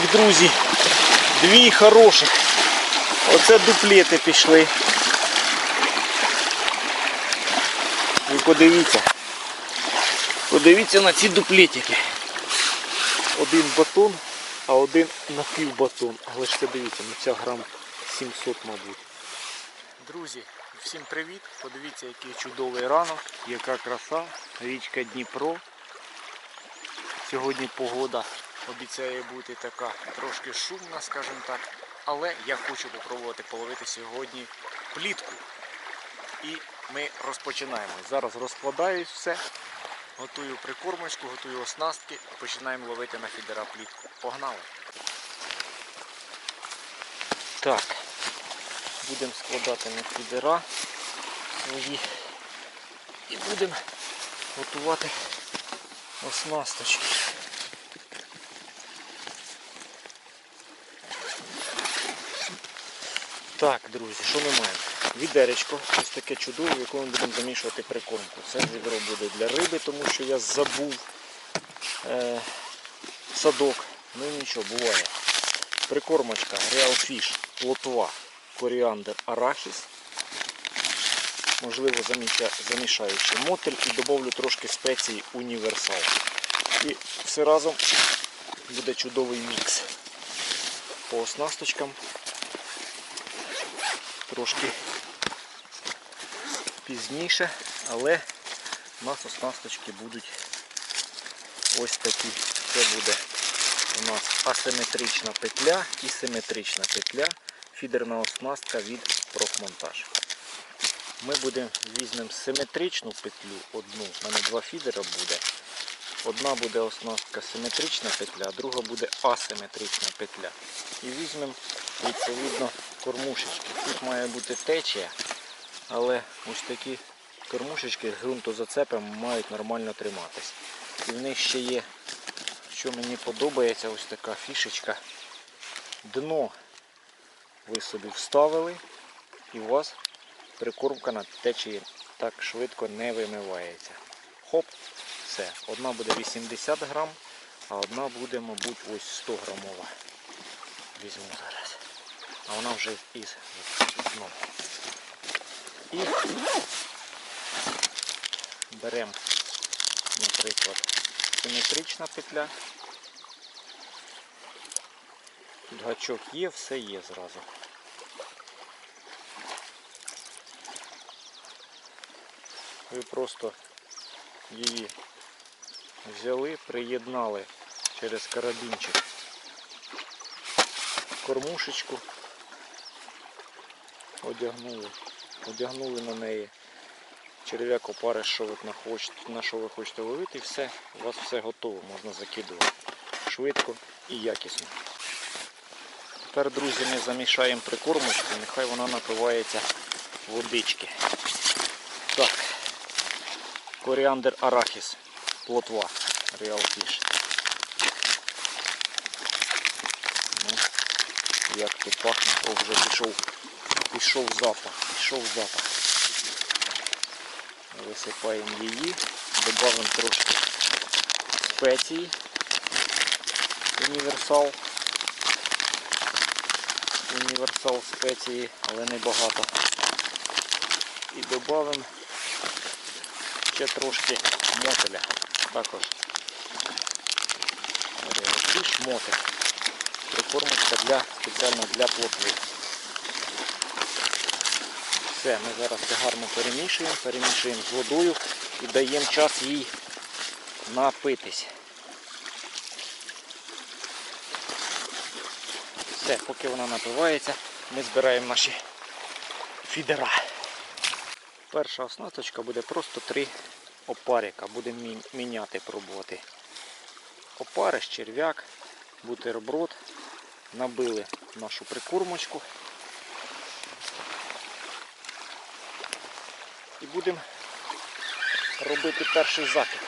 таких, друзі, дві хороших. Оце дуплети пішли. Ви подивіться. Подивіться на ці дуплетики. Один батон, а один напівбатон. Але ж це дивіться, ну ця грам 700, мабуть. Друзі, всім привіт! Подивіться, який чудовий ранок, яка краса, річка Дніпро. Сьогодні погода обіцяє бути така трошки шумна, скажімо так. Але я хочу попробувати половити сьогодні плітку. І ми розпочинаємо. Зараз розкладаю все, готую прикормочку, готую оснастки починаємо ловити на фідера плітку. Погнали! Так, будемо складати на фідера свої і будемо готувати оснасточки. Так, друзі, що ми маємо? Відеречко, ось таке чудове, в якому ми будемо замішувати прикормку. Це відро буде для риби, тому що я забув е, садок. Ну нічого, буває. Прикормочка Real Fish, плотва, коріандр, арахіс. Можливо, замішаючи мотель і додавлю трошки спеції універсал. І все разом буде чудовий мікс. По оснасточкам трошки пізніше, але у нас оснасточки будуть ось такі. Це буде у нас асиметрична петля і симетрична петля, фідерна оснастка від профмонтаж. Ми будемо візьмемо симетричну петлю, одну, у мене два фідера буде. Одна буде оснастка симетрична петля, друга буде асиметрична петля. І візьмемо відповідно кормушечки. Тут має бути течія, але ось такі кормушечки з ґрунтозацепом мають нормально триматись. І в них ще є, що мені подобається, ось така фішечка. Дно ви собі вставили і у вас прикормка на течії так швидко не вимивається. Хоп, все. Одна буде 80 грам, а одна буде, мабуть, ось 100 грамова. Візьму зараз. А вона вже із дном. І беремо, наприклад, симетрична петля. Тут гачок є, все є зразу. Ви просто її взяли, приєднали через карабінчик кормушечку, одягнули, одягнули на неї черв'як опариш, що ви на, що ви хочете ловити, і все, у вас все готово, можна закидувати швидко і якісно. Тепер, друзі, ми замішаємо прикормочку, нехай вона напивається водички. Так, коріандр арахіс, плотва, Fish. Ну, як тут пахне, о, вже пішов, пішов запах, пішов запах. Висипаємо її, додаємо трошки спеції, універсал. Універсал спеції, але не багато. І додаємо ще трошки мотеля. Також мотель. Прикормочка для, спеціально для плотви. Все, ми зараз це гарно перемішуємо, перемішуємо з водою і даємо час їй напитись. Все, поки вона напивається, ми збираємо наші фідера. Перша оснасточка буде просто три опарика. Будемо міняти, пробувати. Опариш, черв'як, бутерброд. Набили нашу прикормочку. І будемо робити перший закид.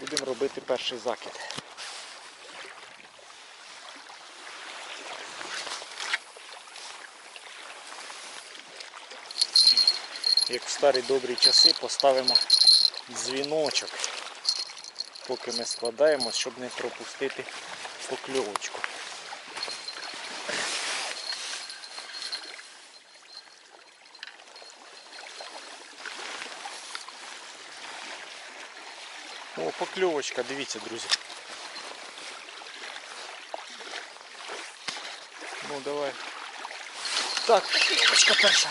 Будемо робити перший закид. як в старі добрі часи поставимо дзвіночок. поки ми складаємо, щоб не пропустити покльовочку. покльовочка, дивіться, друзі. Ну давай. Так, покльовочка перша.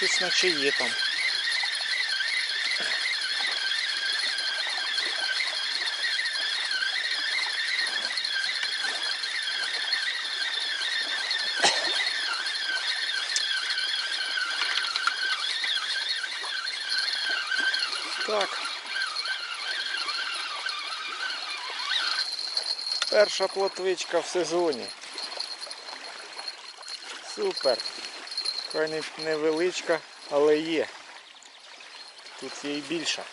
Тут наче є там. Так. Перша плотвичка в сезоні. Супер. Хай не невеличка, але є. Тут є і більша.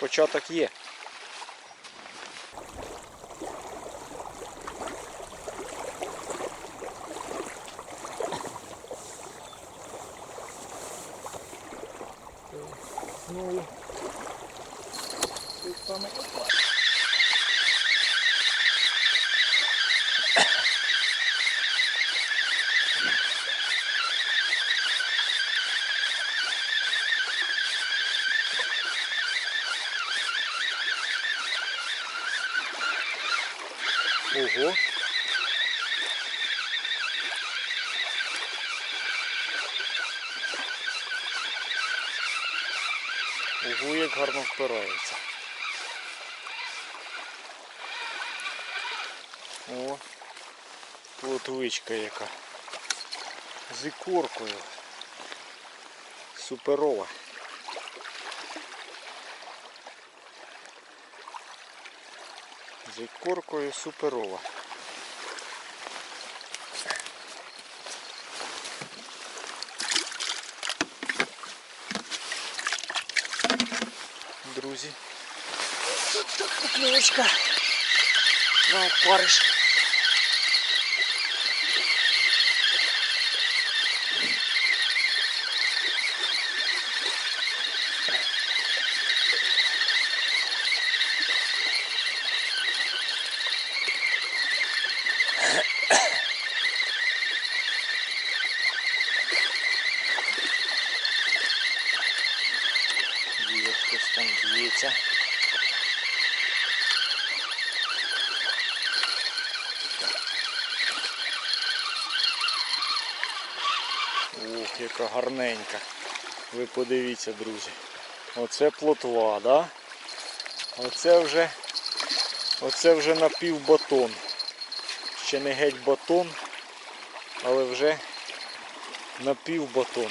Початок є. Ну і тут саме Ого. Ого, як гарно впирається. О, плотвичка яка. З ікоркою. Суперова. З ікоркою суперова. Друзі. Тут так поклевочка. На опариш. Є хтось там б'ється. Ух, яка гарненька. Ви подивіться, друзі. Оце плотва, да? Оце вже оце вже напівбатон. Ще не геть батон, але вже напівбатон.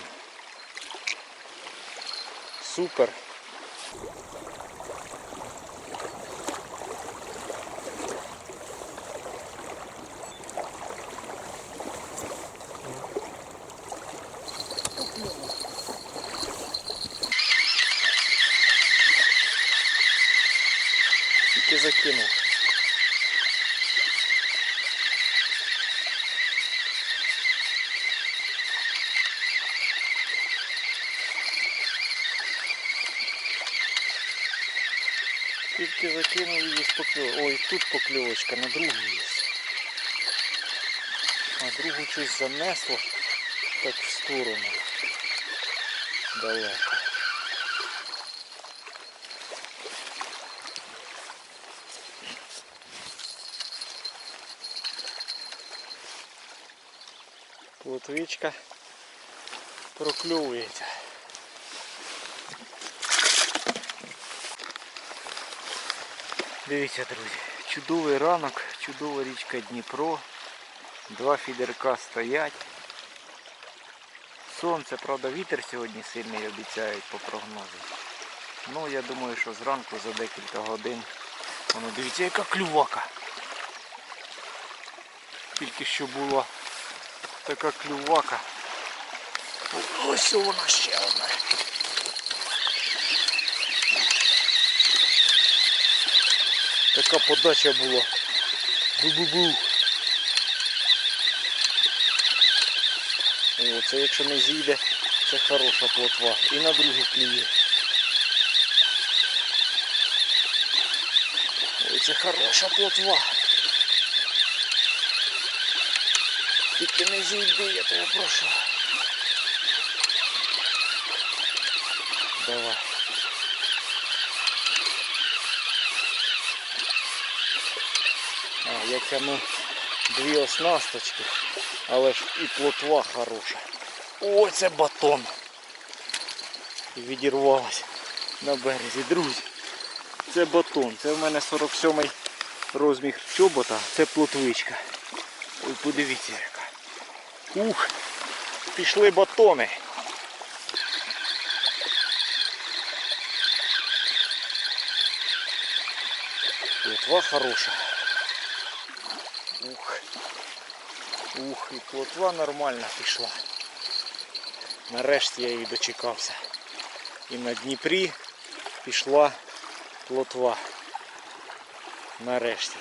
Супер. Тільки закинув. Тільки закинув її з покльовочка. Ой, тут покльовочка, на другу є. А другу щось занесло так в сторону. Далеко. Плотвичка прокльовується. Дивіться, друзі, чудовий ранок, чудова річка Дніпро. Два фідерка стоять. Сонце, правда, вітер сьогодні сильний обіцяють по прогнозу. Ну, я думаю, що зранку за декілька годин. Воно дивіться, яка клювака. Тільки що була така клювака. Ось вона ще одна. Така подача була. Бу-бу-бу. О, це якщо не зійде, Це хороша плотва. І на другий клює. Ой, це хороша плотва. Тільки не зійди, я тебе прошу. Давай. А, я тяну дві оснасточки, але ж і плотва хороша. Ой, це батон. Відірвалась на березі, друзі. Це батон. Це в мене 47-й розмір чобота, це плотвичка. Ой, подивіться яка. Ух, пішли батони. Плотва хороша. Ух. Ух, і плотва нормальна пішла. Нарешті я її дочекався. І на Дніпрі пішла плотва. Нарешті.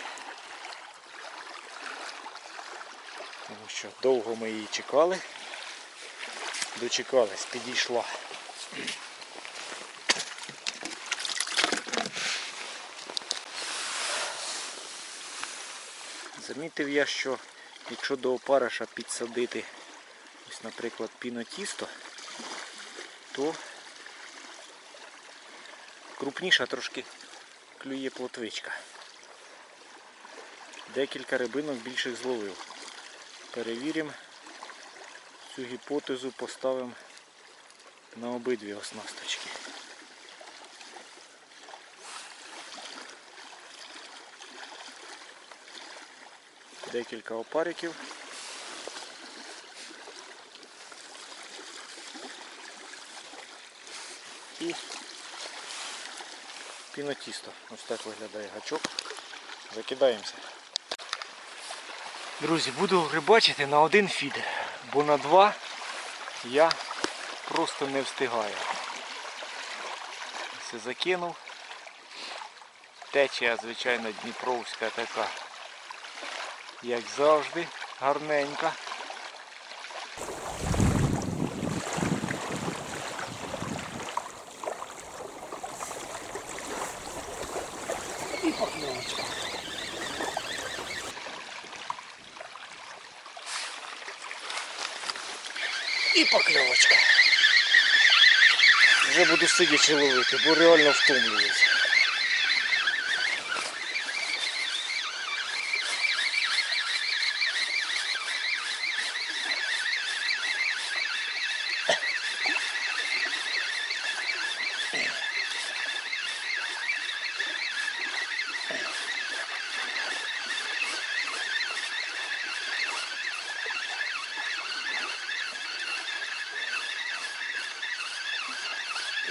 Тому що довго ми її чекали. Дочекались, підійшла. Замітив я, що якщо до опариша підсадити, ось, наприклад, пінотісто, то крупніша трошки клює плотвичка. Декілька рибинок більших зловив. Перевіримо цю гіпотезу, поставимо на обидві оснасточки. Декілька опариків. І пінотісто. Ось так виглядає гачок. Закидаємося. Друзі, буду рибачити на один фід, бо на два я просто не встигаю. Все закинув. Течія, звичайно, Дніпровська така, як завжди, гарненька. І покльовочка. І покльовочка. Вже буду сидячи ловити, бо реально втомлююсь.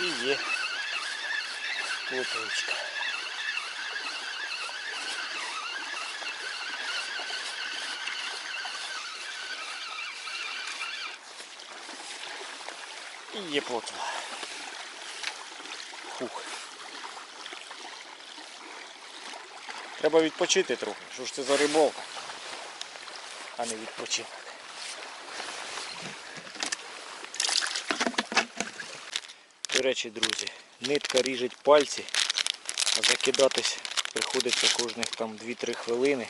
І є плоточка. І є плотва. Фух. Треба відпочити трохи. Що ж це за рибалка, а не відпочинок. До речі, друзі, нитка ріжить пальці, а закидатись приходиться кожних там 2-3 хвилини.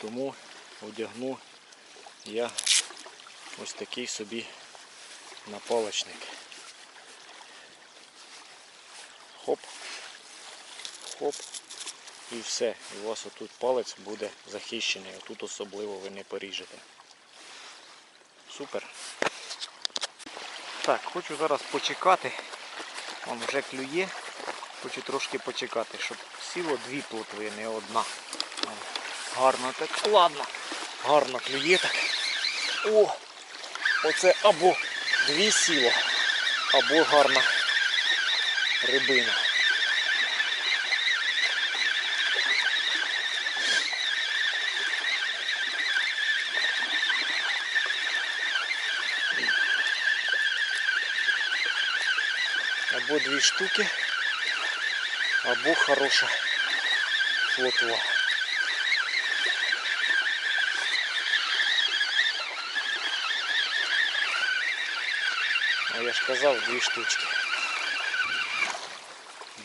Тому одягну я ось такий собі напалочник. Хоп, хоп, і все. І у вас отут палець буде захищений, а тут особливо ви не поріжете. Супер. Так, хочу зараз почекати. Вон вже клює. Хочу трошки почекати, щоб сіло дві плотви, не одна. Гарно так. Ладно. Гарно клює так. О! Оце або дві сіло, або гарна рибина. Або дві штуки, або хороша плотва. я ж казав, дві штучки.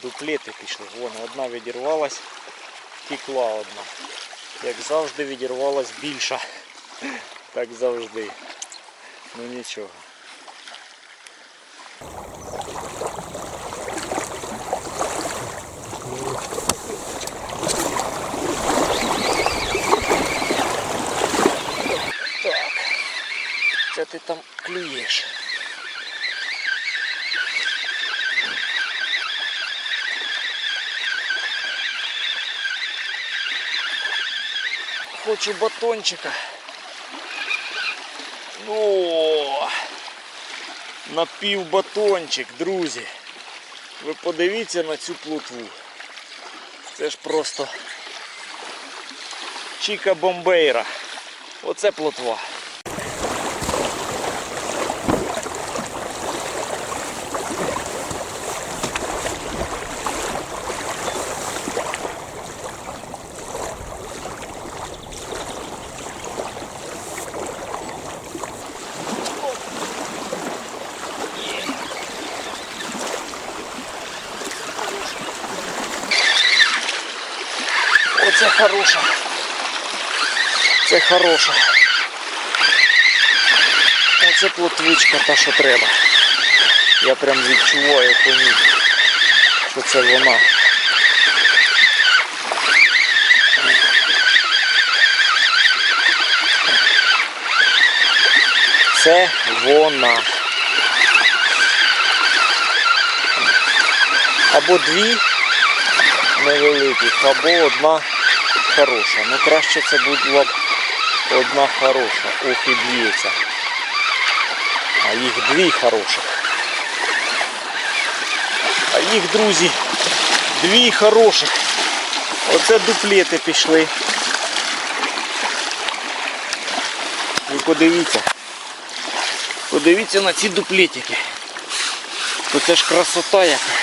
Дуплети пішли. Вон, одна відірвалась, тікла одна. Як завжди відірвалась більша. Так завжди. Ну нічого. Клюєш. Хочу батончика. Ну, напів батончик, друзі. Ви подивіться на цю плотву. Це ж просто Чіка Бомбейра. Оце плотва. Оце хороша. Це хороша. Оце плотвичка та, що треба. Я прям відчуваю по ній, що це вона. Це вона. Або дві невеликих, або одна хороша. Ну краще це була б одна хороша. Ох і б'ється. А їх дві хороших. А їх, друзі, дві хороших. Оце дуплети пішли. Ви подивіться. Подивіться на ці дуплетики. То це ж красота яка.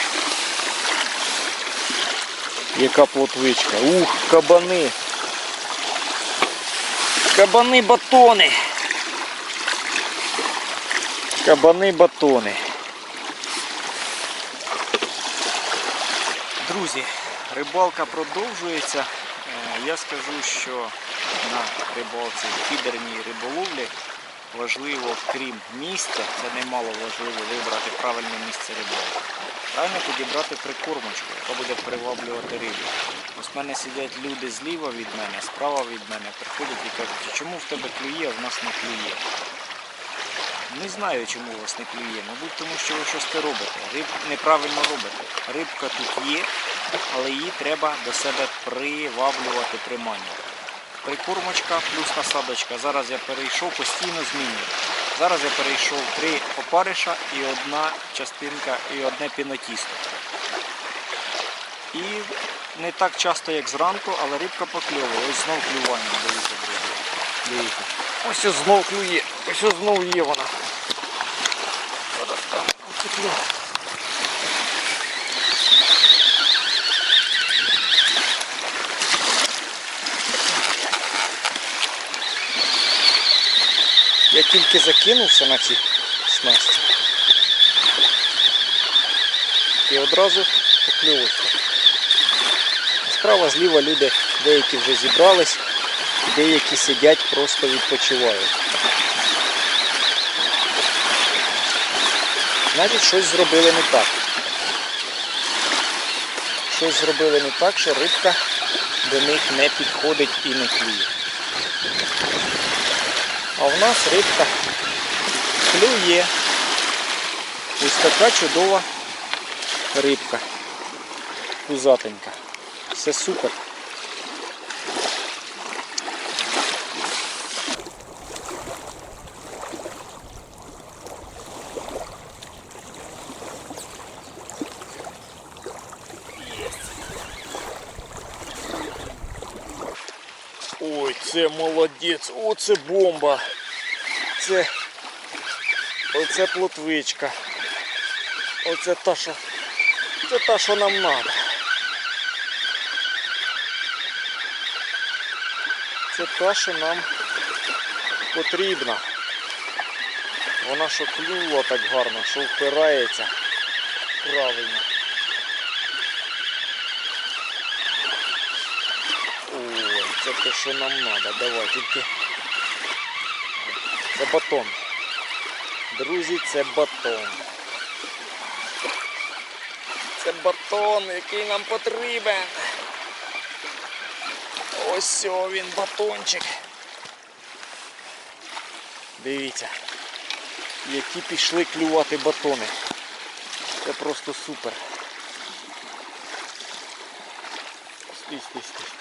Яка плотвичка. Ух, кабани. Кабани батони. Кабани батони. Друзі, рибалка продовжується. Е, Я скажу, що на рибалці фідерній риболовлі важливо, крім місця, це немало важливо вибрати правильне місце рибалки. Правильно підібрати прикормочку, яка буде приваблювати рибу. Ось в мене сидять люди зліва від мене, справа від мене, приходять і кажуть, чому в тебе клює, а в нас не клює. Не знаю, чому у вас не клює. Мабуть, тому що ви щось не робите. Риб неправильно робите. Рибка тут є, але її треба до себе приваблювати, приманювати. Прикормочка плюс насадочка. Зараз я перейшов, постійно змінюю. Зараз я перейшов три опариша і одна частинка, і одне пінотісто. І не так часто, як зранку, але рибка покльовує. Ось знов клювання. Дивіться, друзі. Дивіться. Ось знов клює. Ось ось знов є вона. Зараз там. Я тільки закинувся на ці снасті. І одразу поклювався. Справа зліва люди деякі вже зібрались, деякі сидять, просто відпочивають. Значить, щось зробили не так. Щось зробили не так, що рибка до них не підходить і не клює. А в нас рибка клює. Ось така чудова рибка. Пузатенька. Все супер. Ой, це молодець, оце бомба. Це оце плотвичка. Оце та, що це та, що нам треба. Це та, що нам потрібна. Вона що клюнула так гарно, що впирається правильно. Ой, це те, що нам треба. Давай, тільки. Це батон. Друзі, це батон. Це батон, який нам потрібен. Ось він батончик. Дивіться, які пішли клювати батони. Це просто супер. Стій, стій, стій.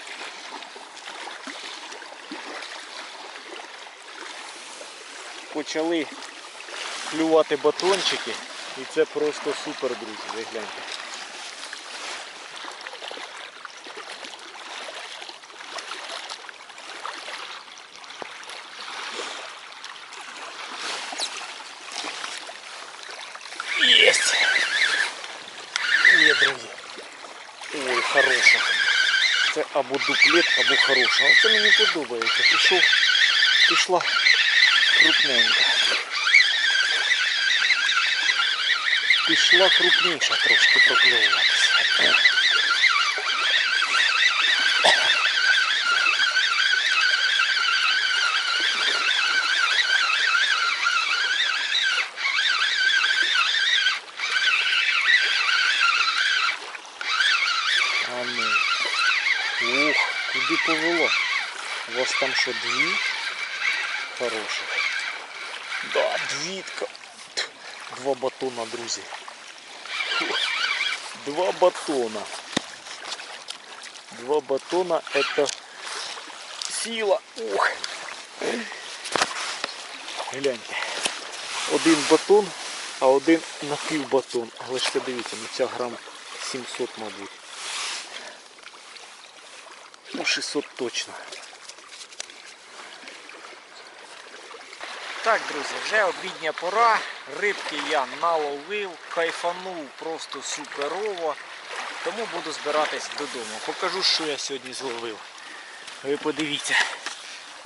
Почали клювати батончики і це просто супер, друзі, ви гляньте. Є, друзі. Ой, хороша. Це або дуплет, або хороша. Оце мені подобається. Пішов, пішла крупненька. Пішла крупніша трошки прокльовуватися. А ну. Ух, куди повело? У вас там що, дві? Хороших. Да, двітка. Два батона, друзі. Два батона. Два батона это сила. Ух. Гляньте. Один батон, а один напівбатон. Але ж це дивіться, ну ця грам 700, мабуть. Ну, 600 точно. Так, друзі, вже обідня пора. Рибки я наловив, кайфанув просто суперово. Тому буду збиратись додому. Покажу, що я сьогодні зловив. Ви подивіться.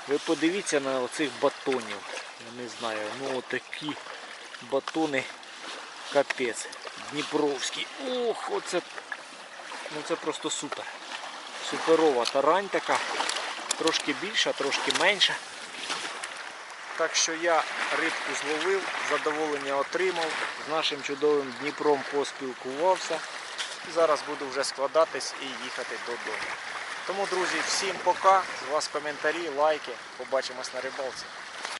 Ви подивіться на оцих батонів. Не знаю, ну отакі батони капець. Дніпровський. Ох, оце. Ну це просто супер суперова тарань така, трошки більша, трошки менша. Так що я рибку зловив, задоволення отримав, з нашим чудовим Дніпром поспілкувався. І зараз буду вже складатись і їхати додому. Тому, друзі, всім пока. З вас коментарі, лайки. Побачимось на рибалці.